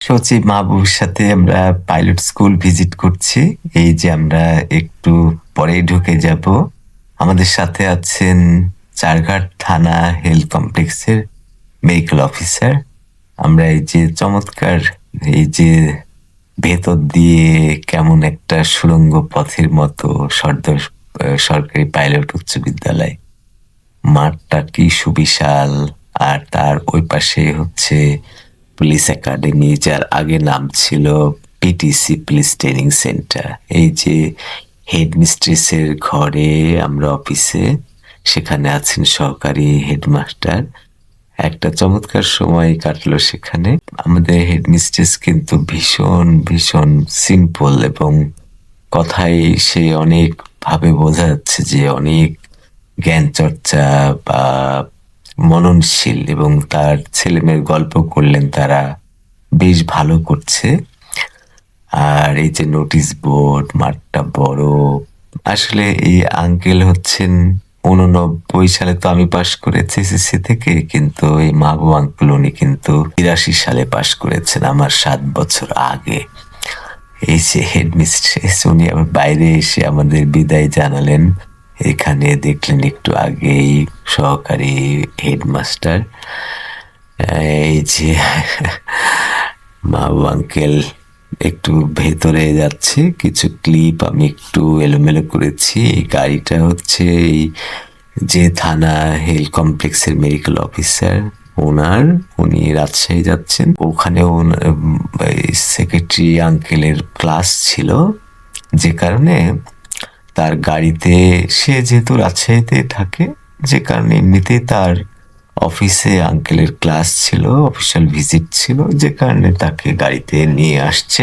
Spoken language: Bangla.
সচিব মাহবুবের সাথে আমরা পাইলট স্কুল ভিজিট করছি। এই যে আমরা একটু পরেই ঢুকে যাব। আমাদের সাথে আছেন চারঘাট থানা হেলথ কমপ্লেক্সের মেডিকেল অফিসার আমরা এই যে চমৎকার এই যে ভেতর দিয়ে কেমন একটা সুড়ঙ্গ পথের মতো সর্দার সরকারি পাইলট উচ্চ বিদ্যালয়। মাঠটা কি সুবিশাল, আর তার ওই পাশে হচ্ছে পুলিশ একাডেমি যার আগে নাম ছিল পিটিসি পুলিশ ট্রেনিং সেন্টার এই যে হেড মিস্ট্রেসের ঘরে আমরা অফিসে, সেখানে আছেন সহকারী হেডমাস্টার। একটা চমৎকার সময় কাটলো সেখানে। আমাদের হেড মিস্ট্রেস কিন্তু ভীষণ ভীষণ সিম্পল এবং কথায় সে অনেক ভাবে বোঝা যাচ্ছে যে অনেক জ্ঞান চর্চা বা মননশীল এবং তার ছেলেমেয়ের গল্প করলেন তারা বেশ ভালো করছে। আর এই যে নোটিশ বোর্ড মাঠটা বড়, আসলে এই আঙ্কেল হচ্ছেন উননব্বই সালে তো আমি পাশ করেছি এসএসসি থেকে, কিন্তু এই মাহবু আঙ্কেল উনি কিন্তু তিরাশি সালে পাশ করেছেন আমার সাত বছর আগে। এই যে হেড মিস্ট্রেস উনি আবার বাইরে এসে আমাদের বিদায় জানালেন। এখানে দেখলেন একটু আগেই সহকারী হেডমাস্টার, এই যে মাহবু আঙ্কেল, একটু ভেতরে যাচ্ছে, কিছু ক্লিপ আমি একটু এলোমেলো করেছি। এই গাড়িটা হচ্ছে এই যে থানা হেলথ কমপ্লেক্সের মেডিকেল অফিসার, ওনার, উনি রাজশাহী যাচ্ছেন। ওখানে সেক্রেটারি আঙ্কেলের ক্লাস ছিল, যে কারণে তার গাড়িতে সে যেহেতু রাজশাহীতে থাকে, যে কারণে এমনিতে তার অফিসে আঙ্কেলের ক্লাস ছিল, অফিসিয়াল ভিজিট ছিল, যে কারণে তাকে গাড়িতে নিয়ে আসছে।